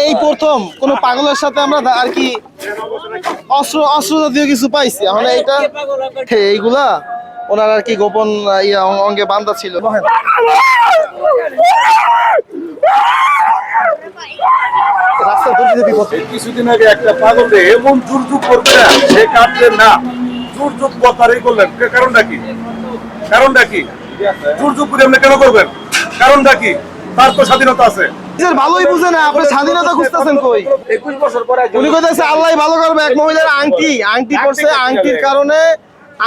এই প্রথম কোন পাগলের সাথে আমরা আর কি অস্ত্র অস্ত্র জাতীয় কিছু পাইছি। এখন এইটা এইগুলা? ওনার আর কি গোপন অঙ্গে বান্ধা ছিল। রাস্তা কিছুদিন আগে একটা পাগল এমন দুর্যোগ করবে না, সে কাটলেন না। দুর্যোগ কথারই করলেন। কারণটা কি? কারণটা কি? দুর্যোগ করে আপনি কেন করবেন? কারণটা কি? তার তো স্বাধীনতা আছে। নিজের ভালোই বুঝে না আপনি স্বাধীনতা খুঁজতেছেন কই? বছর পরে উনি কইতেছে আল্লাহ ভালো করবে। এক মহিলার আংটি আংটি করছে আংটির কারণে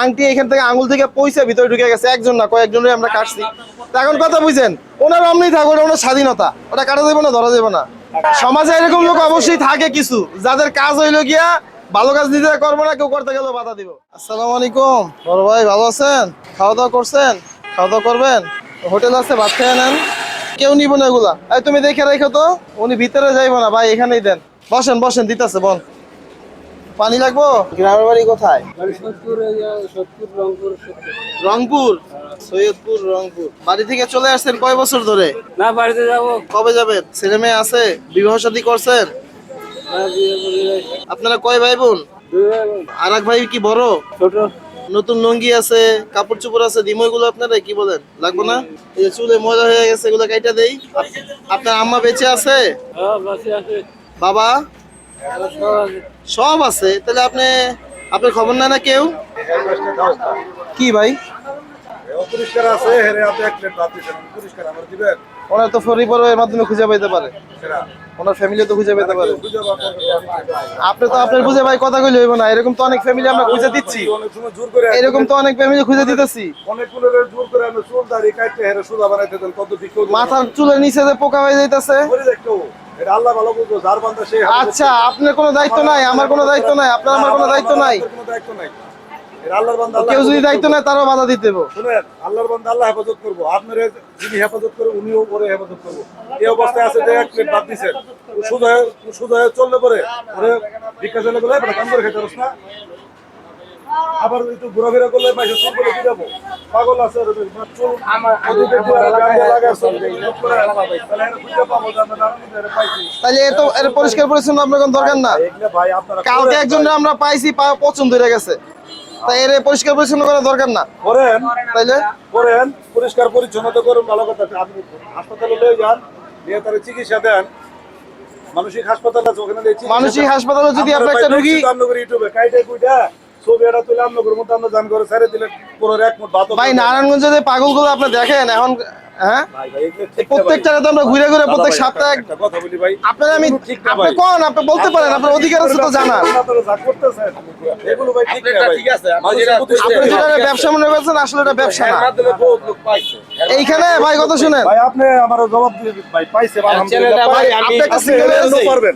আংটি এখান থেকে আঙ্গুল থেকে পয়সা ভিতরে ঢুকে গেছে। একজন না কয়েকজনের আমরা কাটছি। এখন কথা ওনার অমনি থাকবে ওটা ওনার স্বাধীনতা। ওটা কাটা যাবে না ধরা যাবে না। সমাজে এরকম লোক অবশ্যই থাকে কিছু। যাদের কাজ হইল গিয়া ভালো কাজ দিতে করব না কেউ করতে গেলেও বাধা দিব। আসসালামু আলাইকুম। বড় ভাই ভালো আছেন? খাওয়া দাওয়া করছেন? খাওয়া দাওয়া করবেন? হোটেল আছে ভাত খেয়ে নেন। কেউ নিব না এগুলা। এই তুমি দেখে রেখো তো উনি ভিতরে যাইবো না ভাই এখানেই দেন। বসেন বসেন দিতেছে বল পানি লাগবো? গ্রামের বাড়ি কোথায়? রংপুর সৈয়দপুর রংপুর। বাড়ি থেকে চলে আসছেন কয় বছর ধরে? না বাড়িতে যাব। কবে যাবেন? ছেলে মেয়ে আছে? বিবাহ শাদী করছেন? আপনারা কয় ভাই বোন। আর এক ভাই কি বড়? ছোট। নতুন লুঙ্গি আছে কাপড় চোপড় আছে দিমই গুলো আপনারা কি বলেন? লাগবো না? এই যে চুলে ময়লা হয়ে গেছে এগুলো কাইটা দেই। আপনার আম্মা বেঁচে আছে? হ্যাঁ বাবা? সব আছে। তাহলে আপনি আপনার খবর না না কেউ? কি ভাই? পরিষ্কার আছে হেরে আপনি এক প্লেট ভাত আমার দিবেন। ওনার তো পরিবারের মাধ্যমে খুঁজে পাইতে পারে। ওনার ফ্যামিলি তো খুঁজে পেতে পারে। আপনি তো আপনার বুঝে ভাই কথা কইলে হইব না, এরকম তো অনেক ফ্যামিলি আমরা খুঁজে দিচ্ছি। এরকম তো অনেক ফ্যামিলি খুঁজে দিতেছি। কত মাথার চুলের নিচে যে পোকা হয়ে যাইতেছে। আচ্ছা আপনার কোনো দায়িত্ব নাই, আমার কোনো দায়িত্ব নাই, আপনার আমার কোনো দায়িত্ব নাই কোনো দায়িত্ব নাই এটা আল্লাহর বান্দা আল্লাহ কেউ যদি দায়িত্ব নেয় তারও বাধা দিতে দেবো। শুনেন আল্লাহর বান্দা আল্লাহ হেফাজত করব। আপনার যিনি হেফাজত করে উনিও করে হেফাজত করব। এই অবস্থায় আছে যে এক প্লেট ভাত দিচ্ছেন সুদ হয়ে সুদ হয়ে চললে পরে ওরে ভিক্ষা চলে গেলে কাম করে খেতে না। আবার একটু ঘোরাফেরা করলে পাইছে চুল করে কি যাব। পাগল আছে ওরে, চুল আমার লাগা চুল চুপ করে তাহলে এর খুঁজে পাবো যে আমরা নারায়ণ এর পাইছি তাহলে এত এর পরিষ্কার পরিচ্ছন্ন আপনার কোনো দরকার না। কালকে একজন আমরা পাইছি পছন্দ হয়ে গেছে। তাই এর পরিষ্কার পরিচ্ছন্ন করার দরকার না। করেন। তাইলে? করেন পরিষ্কার পরিচ্ছন্নতা করুন ভালো কথা। আপনি হাসপাতালে নিয়ে যান নিয়ে তারা চিকিৎসা দেন। মানসিক হাসপাতাল আছে ওখানে নিয়ে মানসিক। হাসপাতালে যদি আপনি একটা রোগী দেখছি ইউটিউবে কাইটা কুইটা ছবি এটা তুলে আপনাদের মতো আমরা জান করে ছেড়ে দিলে পুরো এক মুঠ ভাত ভাই নারায়ণগঞ্জে যে পাগলগুলো আপনি দেখেন এখন হ্যাঁ? ভাই ভাই এগুলো ঠিক না ভাই। প্রত্যেকটা তো আমরা ঘুরে ঘুরে প্রত্যেক সপ্তাহে কথা বলি ভাই। আপনার আমি এগুলো ঠিক না আপনি কোন? আপনি বলতে পারেন আপনার অধিকার আছে তো জানার। আপনারা যা করতেছেন, এগুলো ভাই ঠিক না ভাই। ঠিক আছে, আপনি যেটা প্রতি আপনি শ্রদ্ধা। যেটা ব্যবসা মনে করছেন আসলে এটা ব্যবসা না। মাধ্যমে বহুত লোক পাইছে। এইখানে ভাই কথা শুনেন। ভাই আপনি আমার জবাব দিয়ে ভাই পাইছে আলহামদুলিল্লাহ ভাই আমি আপনি একটা সিঙ্গেল পারবেন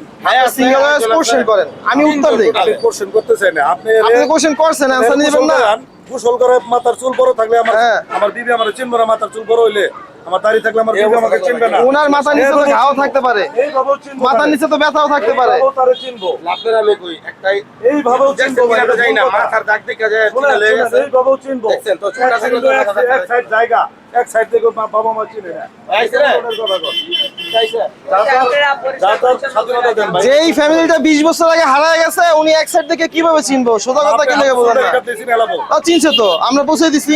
সিঙ্গেল কোশ্চেন করেন আমি উত্তর দিই। আপনি কোশ্চেন করতেছেন। না আপনি আপনি কোশ্চেন করছেন নেবেন না। গোসল করে মাথার চুল বড় থাকলে আমার হ্যাঁ। আমার বিবি আমার চিনবো না মাথার চুল বড় হইলে আমার দাড়ি থাকলে আমার বিবি আমাকে চিনবে না। ওনার মাথার নিচে তো ঘাও থাকতে পারে। এইভাবেও চিনবো মাথার নিচে তো ব্যথাও থাকতে পারে। এইভাবেও তারে চিনবো। আপনার আমি কই? একটাই এইভাবেও চিনবো ভাই, কিনা যাই না। এটা ভুল কথা। মাথার দাগ দেখা যায় এইভাবেও চিনবো। দেখছেন তো, ছোট সাইড জায়গা। এক সাইড থেকে বাবা মা চিনে। না। যেই ফ্যামিলিটা বিশ বছর আগে হারায় গেছে উনি এক সাইড থেকে কীভাবে চিনবো? সোজা কথা কি লেগে বলেন চিনছে তো। আমরা পৌঁছে দিছি।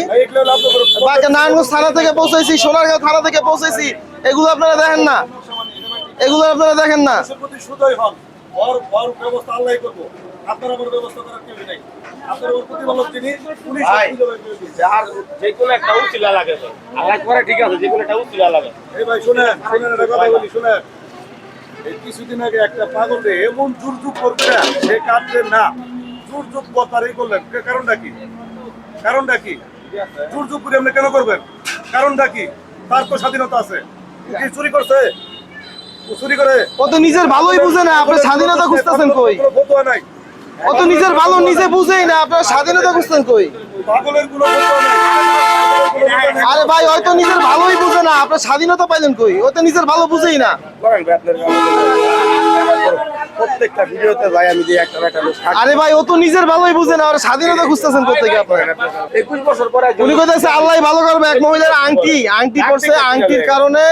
নারায়ণগঞ্জ থানা থেকে পৌঁছাইছি সোনারগাঁও থানা থেকে পৌঁছাইছি এগুলো আপনারা দেখেন না। এগুলো আপনারা দেখেন না। আপনার ব্যবস্থা করার কেউ নেই। করে যে কোনো একটা উচিলা লাগে তো। আলাদা করে ঠিক আছে যে কোনো একটা উচিলা লাগে। এই ভাই শুনেন শুনেন একটা কথা বলি শুনেন। কিছুদিন আগে একটা পাগল এমন দুর্যোগ করবে না সে কাটলেন না। দুর্যোগ কথারই করলেন। কারণটা কি? কারণটা কি? দুর্যোগ করে আপনি কেন করবেন? কারণটা কি? তার তো স্বাধীনতা আছে। কি চুরি করছে? চুরি করে। ও তো নিজের ভালোই বুঝে না আপনি স্বাধীনতা খুঁজতেছেন কই? কোনো ফতোয়া নাই। ও তো নিজের ভালো নিজে বুঝেই না আপনার স্বাধীনতা খুঁজতেন কই। আরে ভাই হয়তো নিজের ভালোই বুঝে না আপনার স্বাধীনতা পাইলেন কই? ও তো নিজের ভালো বুঝেই না। করেন ভাই আপনার প্রত্যেকটা ভিডিওতে ভাই আমি যে একটা একটা আরে ভাই ও তো নিজের ভালোই বুঝে না আর স্বাধীনতা খুঁজতেছেন কোথেকে আপনার? বছর পরে উনি কইতেছে আল্লাহ ভালো করবে। এক মহিলার আংটি আংটি করছে আংটির কারণে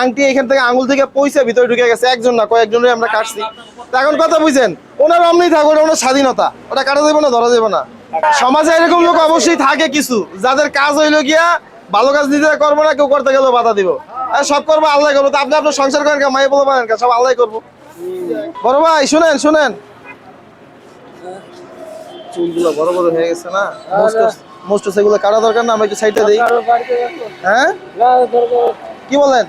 আংটি এখান থেকে আঙুল থেকে পয়সা ভিতরে ঢুকে গেছে। একজন না কয়েকজনের আমরা কাটছি। এখন কথা বুঝছেন ওনার অমনি থাকবে ওনার স্বাধীনতা ওটা কাটা যাবে না ধরা যাবে না। সমাজে এরকম লোক অবশ্যই থাকে কিছু যাদের কাজ হইল গিয়া ভালো কাজ দিতে করব না কেউ করতে গেলেও বাধা দিব। সব করব আল্লাহ করব তো আপনি আপনার সংসার করেন কা মাই বলব পারেন সব আল্লাহ করব। বড় ভাই শুনেন শুনেন। চুলগুলো বড় বড় হয়ে গেছে না? মোস্ট সেগুলো কাটা দরকার না? আমরা একটু সাইডে দিই। হ্যাঁ? কি বলেন?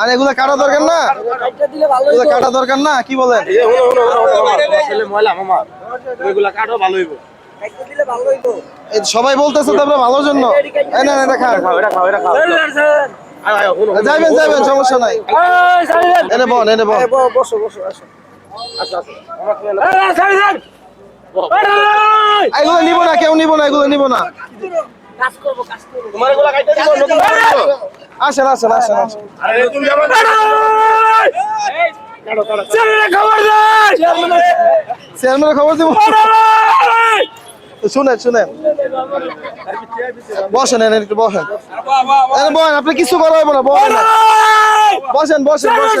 আর এগুলো কাটা দরকার না? এগুলো কাটা দরকার না? কি বলেন? সবাই বলতেছে তো আপনার ভালোর জন্য। এই না এটা খাও এটা খাও এটা খাও। আয় আয় হুনো যাইবেন যাইবেন সমস্যা নাই। এনে বন এনে বন। বসো বসো আসো। এগুলো নিব না কেউ নিব না এগুলো নিব না। তোমার এগুলা কাইতে দিব নতুন কাটো আসেন আসেন আসেন আসেন। আরে নতুন জামা কাটো কাটো চেয়ারম্যানের খবর দিব? শুনেন শুনেন। বসেন একটু বসেন। এনে বসেন আপনি কিছু করা হবে না বসেন। বসেন বসেন বসেন।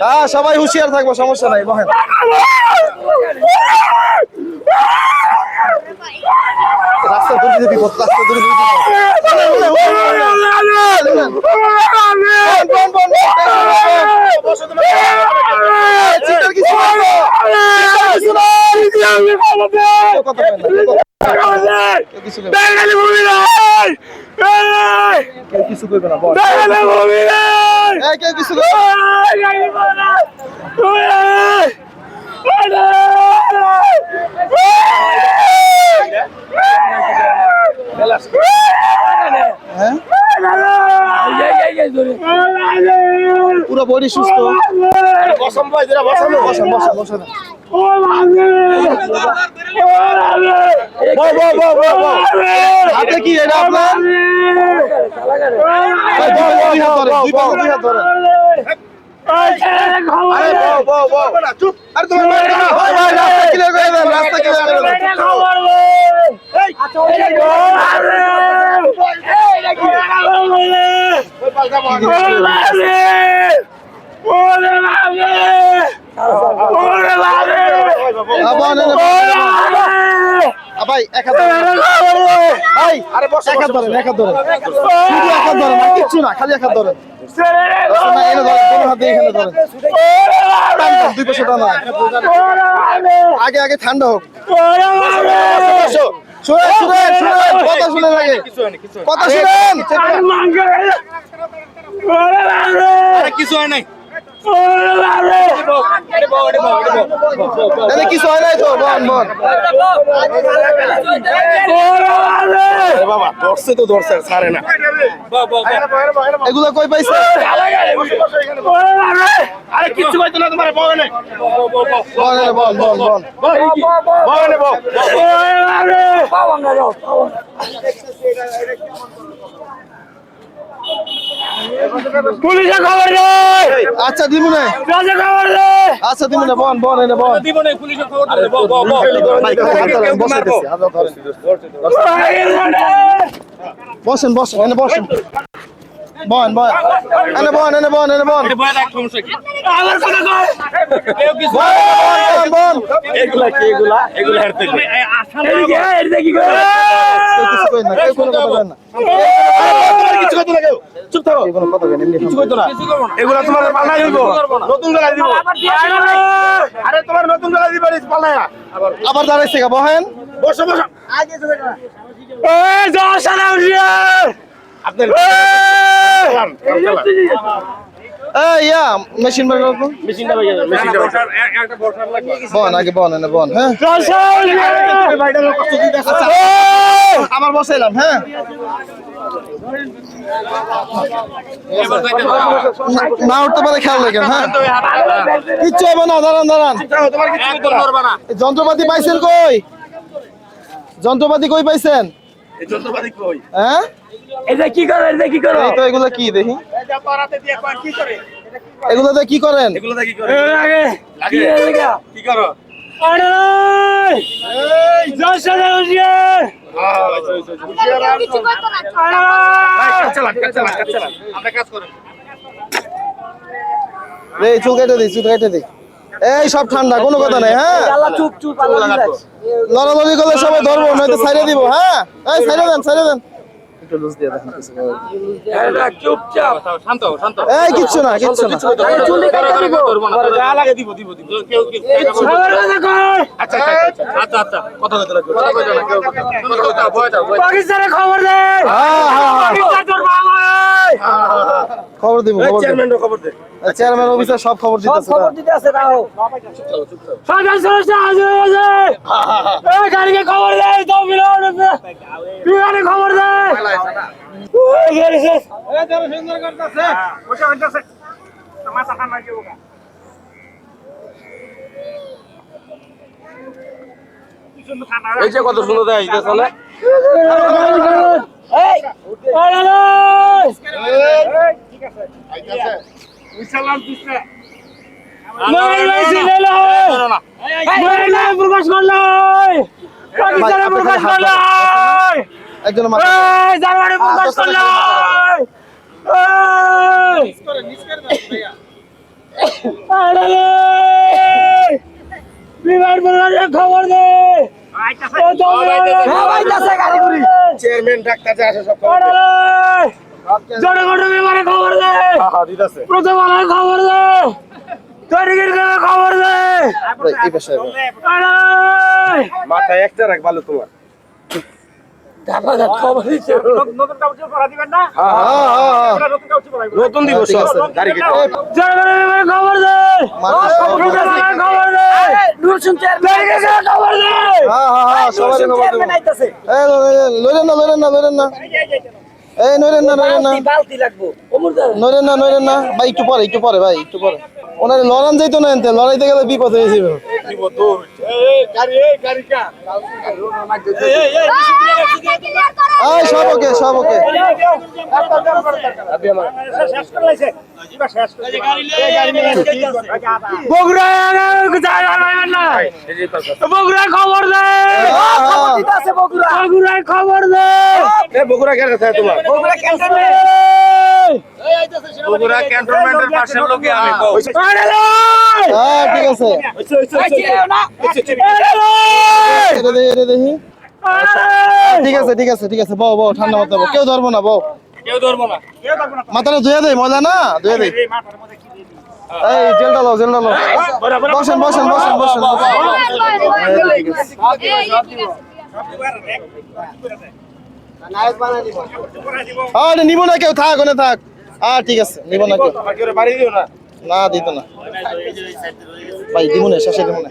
হ্যাঁ সবাই হুঁশিয়ার থাকব সমস্যা নাই রাস্তা দূরে রাস্তা দূরে চিন্তার কিছু নাই। তো। চিন্তার কিছু নাই। কেউ কথা বলে না, কেউ কথা- কেউ কিছু করবে না। কেউ কিছু করবে না বল এই, কেউ কিছু করবে না। হ্যাঁ পুরো বডি সুস্থ বসম ভাই যেটা বসেন বসেন বসেন হাতে কি এটা আপনার দুই দুই হাত রাস্তা ভাই, এক হাত ধরেন। ভাই, এক হাত ধরেন, এক হাত ধরেন। শুধু এক হাত ধরেন, আর কিচ্ছু না, খালি এক হাত ধরেন। রাস্তা না, এনে ধরেন, কোনো হাত দিয়ে এখানে ধরেন। দুই পাশে টান আগে আগে ঠান্ডা হোক কথা শুনেন আগে কথা শুনেন আরে কিছু হয় নাই কিছু হয় নাই তো? বন বন বাবা ধরছে তো ধরছে ছাড়ে না। এগুলো কই পাইছে? আরে কিছু হইতো না তোমার নাই বন এনে বন বন বন বউ নাই বউ পুলিশে খবর দে। আচ্ছা দিমু না। রাজা খবর দে। আচ্ছা দিমু না বন বন এনে বন। দিব না পুলিশে খবর বসাইতেছি, হাত ধরেন। বসেন বসেন এনে বসেন। বন বন এনে বন এনে বন এনে বন। আমার কথা কয়। কেউ কিছু বন বন এগুলা কি এগুলা? এগুলা হেরতে এদিকে এদিকে কি কেউ কিছু কই না কেউ কোনো কথা না। চুপ থাকো কিছু করতো না এগুলো তোমার পাল্লাই দিব নতুন গলায় দিব আরে তোমার নতুন গলায় দিব পাল্লায়া আবার দাঁড়াইছে গা বহেন বসো বসো আপনার ইয়া মেশিন বার করো তো। মেশিনটা ভাই মেশিনটা একটা বসার লাগবে। বন আগে বন এনে বন হ্যাঁ। বসাইলাম হ্যাঁ। না- না উঠতে পারে খেয়াল রাখেন হ্যাঁ। কিচ্ছু হবে না দাঁড়ান দাঁড়ান। তোমার কিছু কইতো না। এই যন্ত্রপাতি পাইছেন কই? যন্ত্রপাতি কই পাইছেন? যন্ত্রপাতি কই? হ্যাঁ? এটা কি করে এটা কি করে? এই তো এগুলো কি দেখি? এটা পারাতে দিয়ে কয় কি করে এগুলোতে কি করেন? এগুলো দেখি করে লাগে লাগে কি করো? আরে এই চুল কেটে দিই চুল কেটে দিই। এই সব ঠান্ডা কোনো কথা নাই হ্যাঁ? লড়ালড়ি করলে সবাই ধরবো নয়তো ছাইড়ে দিব হ্যাঁ? এই ছাইড়ে দেন ছাইড়ে দেন। একটু লুজ দিয়ে দেখেন। কিছু। চুপচাপ। এই কিচ্ছু না কিচ্ছু না। চুলি কেটে দিব। যা লাগে দিব দিব দিব। কেউ কেউ আচ্ছা আচ্ছা আচ্ছা আচ্ছা কথা কইতে লাগবে কথা কইতে না কেউ কথা ভয় দাও পাকিস্তানে খবর দে। হ্যাঁ, হ্যাঁ, হ্যাঁ। পাকিস্তান তোর বাবাই খবর দিব খবর চেয়ারম্যান খবর দে। চেয়ারম্যান অফিসার সব খবর দিতেছে না। দিতে আছে রাও সরকার সমস্যা আছে আছে এই গাড়িকে খবর দে তো বিরাট খবর দে। এই যে কত সুন্দর না। এই প্রকাশ করল। পাকিস্তানে প্রকাশ করল। একজন মাথা এই জার্মানি প্রকাশ করল। বিমান বন্দরের খবর দে। ও তো বিমানের খবর দে। চেয়ারম্যান ডাক্তার যা আসে সব জনগণের বিমানে খবর দে। হ্যাঁ দিতেছে। প্রথম আলোর খবর দে। তরিকের দে! মাথায় একটা রাখ ভালো তোমার খবর দিচ্ছে হ্যাঁ, হ্যাঁ, হ্যাঁ। নতুন দিব খবর খবর খবর হ্যাঁ, হ্যাঁ, হ্যাঁ, সবারই খবর দিব। এই, লইলেন না লইলেন না লইলেন না। এই নইলেন না নইলেন না নইলেন না নইলেন না ভাই একটু পরে একটু পরে ভাই একটু পরে ওনার লড়ান যাইতো না এনতে লড়াইতে গেলে বিপদ হয়ে যাবে সব ওকে সব ওকে বগুড়ায় খবর দে হ্যাঁ, হ্যাঁ। বগুড়ায় খবর দে বগুড়া কেন তোমার বগুড়া ক্যান্টনমেন্টের পাশের লোকে আমি কও। আরে লয়! হ্যাঁ ঠিক আছে। আরে! ঠিক আছে ঠিক আছে ঠিক আছে। বউ বউ ঠান্ডা বউ। কেউ ধরবো না বউ। কেউ ধরবো না। মাথাটা ধুয়ে দেয় মজা না ধুয়ে দেয় এই জেলটা লো জেলটা লো। বসেন বসেন বসেন বসেন। আরে নিব না কেউ থাক ওনে থাক। আ ঠিক আছে নিব না কেউ। না দিত না। ভাই দিব না শেষে দিব না।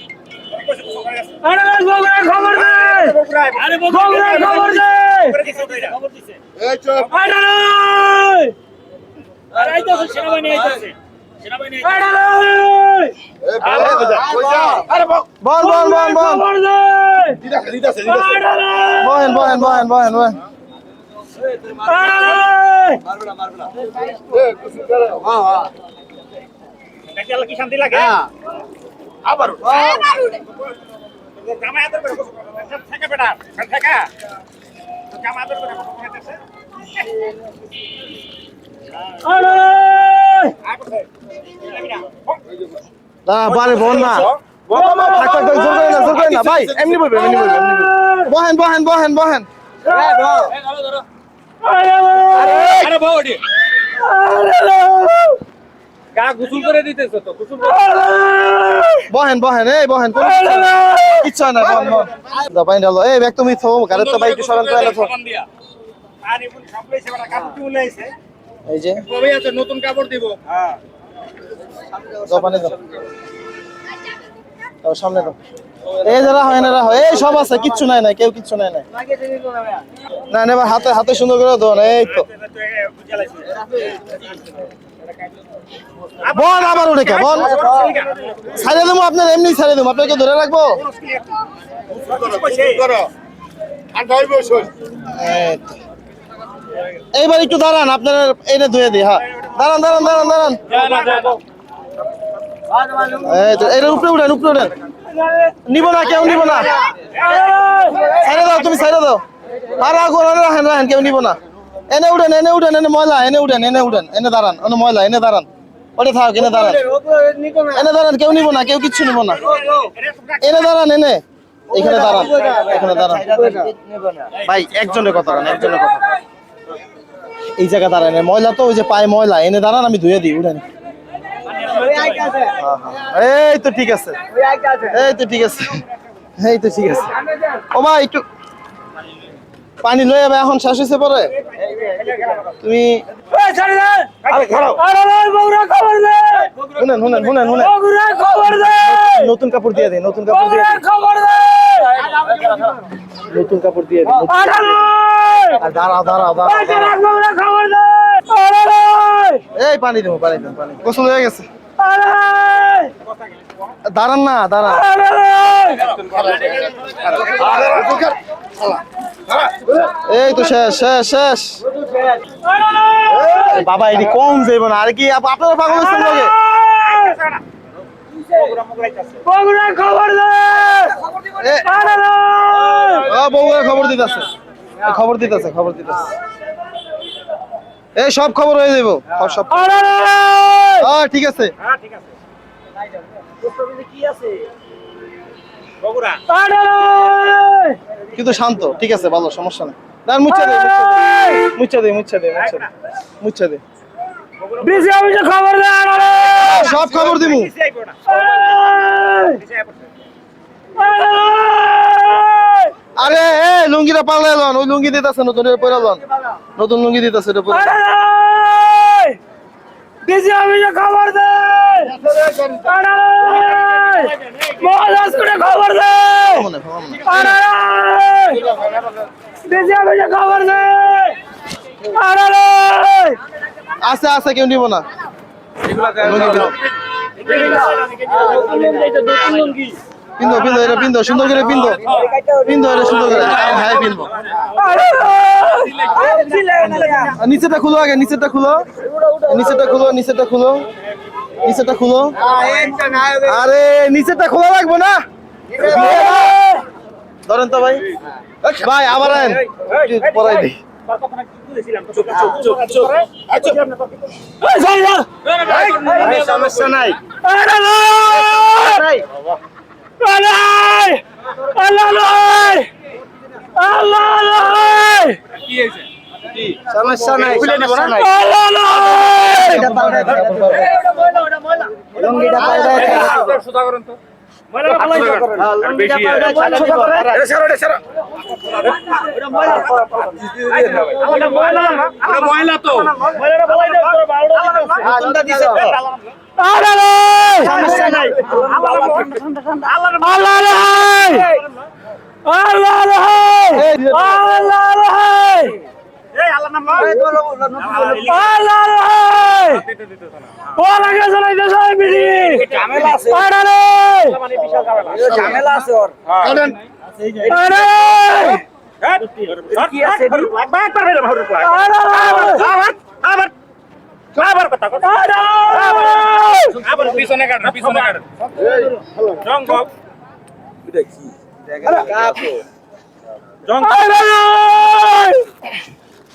বল বল বল। বল! বহেন বহেন বহেন বহেন বহেন আরে লয়! আবার! না বারে বল না। ভাই এমনি বলবে এমনি বলবে বহেন বহেন বহেন বহেন। আরে! আরে! আরে! গা গোসল করে দিতেছ তো গোসল বহেন বহেন এই বহেন কোনো আরে লয়! ইচ্ছা না বল বল দা পাইন ডালো এই ব্যাগ তুমি থো গাড়ি তো বাইক সরান তো এলা থো দিয়া। এই যে। কবে আছে নতুন কাপড় দিব। দাও পানি দাও। দাও সামনে দাও এই যারা হয় না হয় এই সব আছে কিচ্ছু নাই না কেউ কিচ্ছু নাই না না না এবার হাতে হাতে সুন্দর করে দোন এই তো। বল আবার উঠে কে বল। ছাড়িয়ে দেবো আপনার এমনি ছাড়িয়ে দেবো আপনাকে ধরে রাখব। এই এইবার একটু দাঁড়ান আপনার এটা ধুয়ে দিই হ্যাঁ। দাঁড়ান দাঁড়ান দাঁড়ান দাঁড়ান। এটার উপরে উঠেন উপরে উঠেন। নিব না কেউ নিব না। ছাইড়ে দাও তুমি ছাইড়ে দাও। আর আগুন রাখেন রাখেন কেউ নিব না। এনে উঠেন এনে উঠেন, এনে ময়লা, এনে উঠেন এনে উঠেন, এনে দাঁড়ান ময়লা, এনে দাঁড়ান। ওটা থাক, এনে দাঁড়ান। এনে দাঁড়ান, কেউ নিব না, কেউ কিচ্ছু নিব না। এনে দাঁড়ান, এনে। এখানে দাঁড়ান এখানে দাঁড়ান। ভাই, একজনের কথা একজনের কথা এই জায়গা দাঁড়ান ময়লা তো, ওই যে পায়ে ময়লা, এনে দাঁড়ান, আমি ধুয়ে দিই, উঠেন। এই তো ঠিক আছে। এই তো ঠিক আছে। এই তো ঠিক আছে। ও ভাই, একটু পানি লয়ে যাবে এখন শেষ হয়েছে পরে? তুমি এই ছাড়ি দে। আরে খারাপ আরে রে বগুড়া খবর দে। শুনেন শুনেন শুনেন শুনেন। বগুড়া খবর দে। নতুন কাপড় দিয়ে দিই নতুন কাপড় দিয়ে নতুন কাপড় দিয়ে আরে দাঁড়াও দাঁড়াও দাঁড়াও এই খবর দে। আরে এই পানি দেবো পানি দেবো পানি গোসল হয়ে গেছে। আরে দাঁড়ান না দাঁড়ান। এই তো শেষ শেষ শেষ। বাবা এটি কম যাইব না। আর কি আপ- আপনারা পাগল বগুড়া খবর দিতেছে। খবর দিতেছে খবর দিতেছে। এই সব খবর হয়ে যাব সব- সব। আরে হ্যাঁ ঠিক আছে। রে কিন্তু শান্ত ঠিক আছে ভালো সমস্যা নেই। মুচ্ছা দে মুচ্ছা দে মুচ্ছা দে মুচ্ছা দে মুচ্ছা দে খবর আরে! সব খবর দিমু। আরে এ লুঙ্গিটা পাল্লাই লন ওই লুঙ্গি দিতেছে নতুন এটা পরে লন। নতুন লুঙ্গি দিতেছে এটা পরে। ডিসি অফিসে খবর দে! আছে আছে কেউ নিব না। পিন্ধো পিন্ধো এটা পিন্ধো সুন্দর করে পিন্ধো পিন্ধো এটা সুন্দর করে। হ্যাঁ, হ্যাঁ পিন্ধো নিচেটা খুলো আগে নিচেটা খুলো। নিচেটা খুলো নিচেটা খুলো। নিচেটা খুলো আরে নিচেটা খোলা লাগবে না ধরেন তো ভাই ভাই আবার পরাই দিই সমস্যা নাই সমস্যা নাই সমস্যা নাই লুঙ্গিটা পাল্টায় সমস্যা নাই। ঝামেলা আছে। ওর। পিছনে কাট পিছনে কাট জং বক জং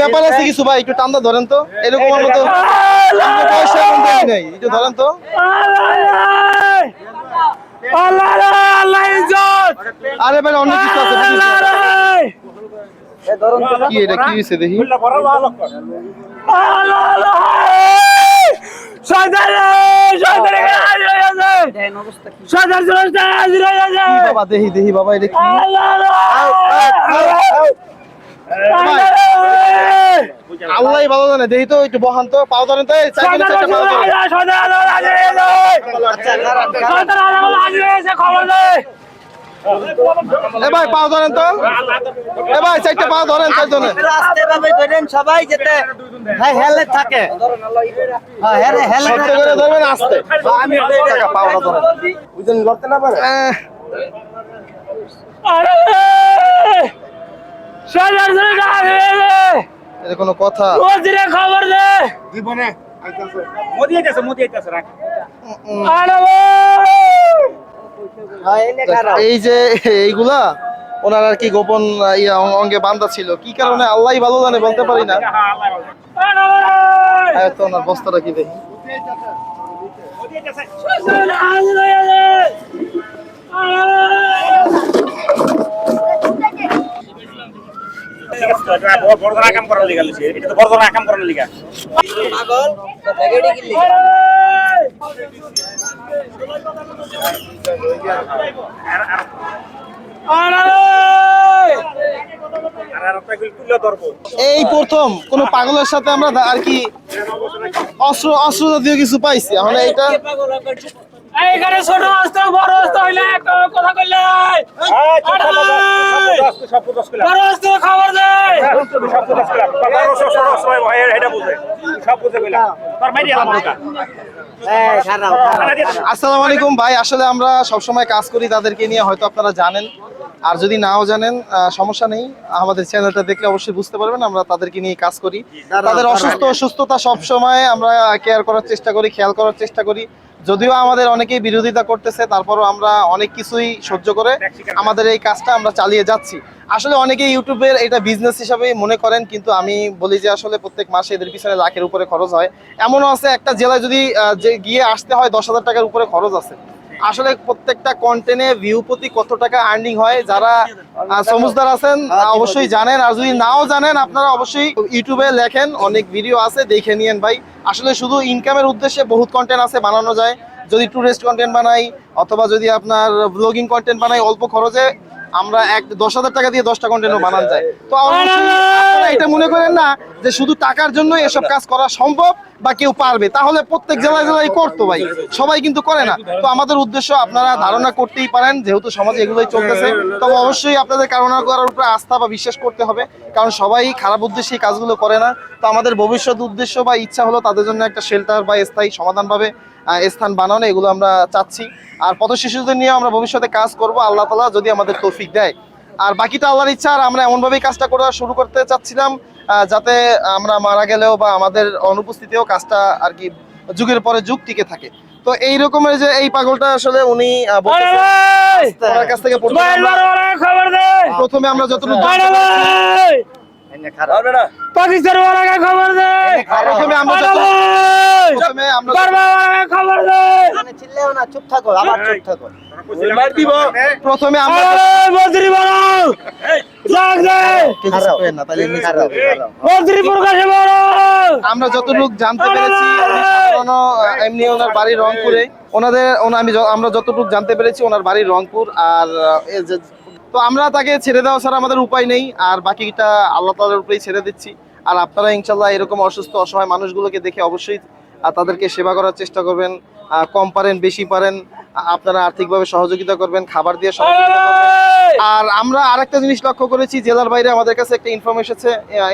ব্যাপার আছে কিছু ভাই একটু টান্দা ধরেন তো এরকম একটু ধরেন তো আরে ভাই, অন্য কিছু আছে বুঝিস আল্লাহ না? রে। কি এটা কি হয়েছে দেখি? আল্লাহ, বাবা। দেখি দেখি বাবা এটা কি? ভালো জানে দেখি তো একটু বহান তো পাও তো হাজির হয়ে গেছে, খবর দে। এ ভাই পাও ধরেন তো। এ ভাই চারটা পাও ধরেন চারজনে। আস্তে ভাবে ধরেন সবাই যেতে হ্যাঁ হেলে থাকে। হ্যাঁ হেলে হেলে করে ধরবেন আস্তে। টাকা পাওটা ধরেন। বুঝলেন লড়তে না পারে? আরে! হয়ে। এটা কোনো কথা। ওজিরে খবর দে। জীবনে আইতাছে। মোদি আইতাছে মোদি আইতাছে রাখ। আরে হ্যাঁ এই যে এইগুলা ওনার আর কি গোপন অঙ্গে বান্ধা ছিল। কি কারণে? আল্লাহই ভালো জানে বলতে পারি না। তো ওনার বস্তাটা কি দেখি? বড় ধরা কাম করার লিগা এটা তো বড় ধরা কাম করার লিগা পাগল তো ব্যাগেডি কিনলি আর আর একটা গুলি তুলে ধরবো এই প্রথম, কোন পাগলের সাথে আমরা আর কি অস্ত্র অস্ত্র জাতীয় কিছু পাইছি। এখন এইটা এইখানে ছোট অস্ত্র বড় অস্ত্র হইলে একটা কথা কইলে বড় অস্ত্র খবর দে আসসালামু আলাইকুম ভাই। আসলে আমরা সবসময় কাজ করি তাদেরকে নিয়ে হয়তো আপনারা জানেন। আর যদি নাও জানেন সমস্যা নেই। আমাদের চ্যানেলটা দেখলে অবশ্যই বুঝতে পারবেন আমরা তাদেরকে নিয়ে কাজ করি। তাদের অসুস্থ অসুস্থতা সবসময় আমরা কেয়ার করার চেষ্টা করি খেয়াল করার চেষ্টা করি। যদিও আমাদের অনেকেই বিরোধিতা করতেছে, তারপরও আমরা অনেক কিছুই সহ্য করে আমাদের এই কাজটা আমরা চালিয়ে যাচ্ছি। আসলে অনেকে ইউটিউবের এটা বিজনেস হিসাবে মনে করেন, কিন্তু আমি বলি যে আসলে প্রত্যেক মাসে এদের পিছনে লাখের উপরে খরচ হয়। এমনও আছে, একটা জেলায় যদি গিয়ে আসতে হয় দশ হাজার টাকার উপরে খরচ আছে। আসলে প্রত্যেকটা কন্টেন্টে ভিউ প্রতি কত টাকা আর্নিং হয় যারা সমুজদার আছেন অবশ্যই জানেন। আর যদি নাও জানেন আপনারা অবশ্যই ইউটিউবে লেখেন। অনেক ভিডিও আছে দেখে নিয়েন ভাই। আসলে শুধু ইনকামের উদ্দেশ্যে বহুত কন্টেন্ট আছে বানানো যায়। যদি টুরিস্ট কন্টেন্ট বানাই অথবা যদি আপনার ব্লগিং কন্টেন্ট বানাই অল্প খরচে আমরা এক দশ হাজার টাকা দিয়ে দশটা কন্টেন্টও বানান যায়। তো আপনারা এটা মনে করেন না যে শুধু টাকার জন্য এসব কাজ করা সম্ভব বা কেউ পারবে। তাহলে প্রত্যেক জেলায় জেলায় করতো ভাই। সবাই কিন্তু করে না। তো আমাদের উদ্দেশ্য আপনারা ধারণা করতেই পারেন যেহেতু সমাজে এগুলোই চলতেছে। তবে অবশ্যই আপনাদের কারণা করার উপরে আস্থা বা বিশ্বাস করতে হবে। কারণ সবাই খারাপ উদ্দেশ্যে এই কাজগুলো করে না। তো আমাদের ভবিষ্যৎ উদ্দেশ্য বা ইচ্ছা হলো তাদের জন্য একটা শেল্টার বা স্থায়ী সমাধান ভাবে আহ, স্থান বানানো এগুলো আমরা চাচ্ছি। আর পথ শিশুদের নিয়ে আমরা ভবিষ্যতে কাজ করব আল্লাহ তালা যদি আমাদের তৌফিক দেয়। আর বাকিটা আল্লাহর ইচ্ছা আর আমরা এমনভাবেই কাজটা করা শুরু করতে চাচ্ছিলাম যাতে আমরা মারা গেলেও বা আমাদের অনুপস্থিতিও কাজটা আর কি যুগের পরে যুগ টিকে থাকে। তো এই রকমের যে এই পাগলটা আসলে উনি কাছ থেকে প্রথমে আমরা- যতটুকু খারাপ পাকিস্তান খবর দে! প্রথমে আমরা আরে যত- ভাই প্রথমে আমরা বারবার ওয়ালাকে খবর দে। মানে না চুপ থাকো আবার চুপ থাকো। মার দিব। প্রথমে আমরা আরে মন্ত্রী বড় জাগ দে কিছু করেন না, তাহলে এমনি খারাপ মন্ত্রী প্রকাশে বড় আমরা যতটুকু জানতে পেরেছি এমনি ওনার বাড়ি রংপুরে। ওনাদের আমি আমরা যতটুকু জানতে পেরেছি ওনার বাড়ি রংপুর আর তো আমরা তাকে ছেড়ে দেওয়া ছাড়া আমাদের উপায় নেই আর বাকিটা আল্লাহ তালার উপরেই ছেড়ে দিচ্ছি। আর আপনারা ইনশাল্লাহ এরকম অসুস্থ অসহায় মানুষগুলোকে দেখে অবশ্যই আহ, তাদেরকে সেবা করার চেষ্টা করবেন কম পারেন বেশি পারেন আপনারা আর্থিকভাবে সহযোগিতা করবেন খাবার দিয়ে সহযোগিতা করবেন আর আমরা আরেকটা জিনিস লক্ষ্য করেছি জেলার বাইরে আমাদের কাছে একটা ইনফরমেশন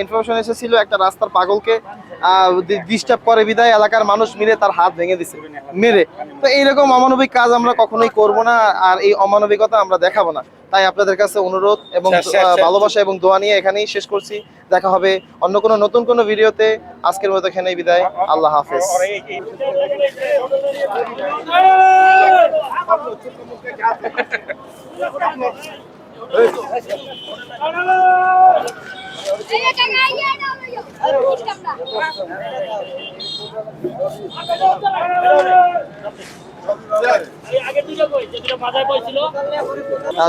ইনফরমেশন এসেছিল একটা রাস্তার পাগলকে ডিস্টার্ব করে বিদায় এলাকার মানুষ মিলে তার হাত ভেঙে দিছে মেরে তো এইরকম অমানবিক কাজ আমরা কখনোই করব না আর এই অমানবিকতা আমরা দেখাবো না তাই আপনাদের কাছে অনুরোধ এবং ভালোবাসা এবং দোয়া নিয়ে এখানেই শেষ করছি দেখা হবে অন্য কোনো নতুন কোনো ভিডিওতে আজকের মতো এখানেই বিদায় আল্লাহ হাফেজ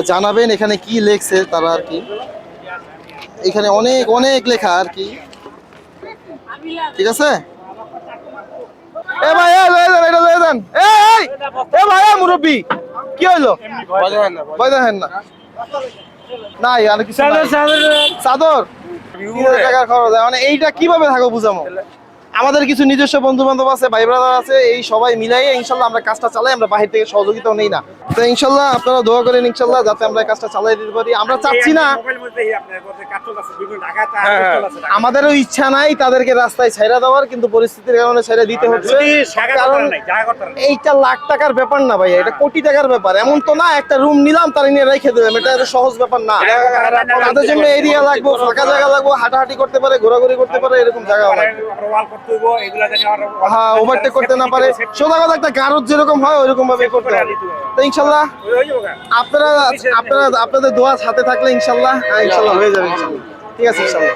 জানাবেন এখানে কি লেখছে তারা আর কি? এখানে অনেক অনেক লেখা আর কি। ঠিক আছে? এ ভাই এ লয়ে যান এটা লয়ে যান এ এ ভাই মুরব্বি কি হইল ভয় না নাই আর কিছু। চাদর খরচ মানে এইটা কীভাবে থাকো বুঝামো আমাদের কিছু নিজস্ব বন্ধু বান্ধব আছে ভাই ব্রাদার আছে এই সবাই মিলাই ইনশাল্লাহ আমরা কাজটা চালাই আমরা বাহির থেকে সহযোগিতাও নেই না। তো ইনশাল্লাহ আপনারা দোয়া করেন ইনশাল্লাহ যাতে আমরা কাজটা চালাই দিতে পারি। আমরা চাচ্ছি না হ্যাঁ, আমাদেরও ইচ্ছা নাই তাদেরকে রাস্তায় ছেড়ে দেওয়ার কিন্তু পরিস্থিতির কারণে ছেড়ে দিতে হচ্ছে। কারণ এইটা লাখ টাকার ব্যাপার না ভাই এটা কোটি টাকার ব্যাপার। এমন তো না একটা রুম নিলাম তার নিয়ে রেখে দিলাম এটা এত সহজ ব্যাপার না। তাদের জন্য এরিয়া লাগবো ফাঁকা জায়গা লাগবো হাঁটাহাঁটি করতে পারে ঘোরাঘুরি করতে পারে এরকম জায়গা লাগবে হ্যাঁ ওভারটেক করতে না পারে। সোজা কথা একটা গারদ যেরকম হয় ওইরকম ভাবে করতে হবে। তো ইনশাল্লাহ। আপনারা আপনারা আপনাদের দোয়া হাতে থাকলে ইনশাল্লাহ হ্যাঁ, ইনশাল্লাহ হয়ে যাবে ইনশাল্লাহ। ঠিক আছে ইনশাল্লাহ।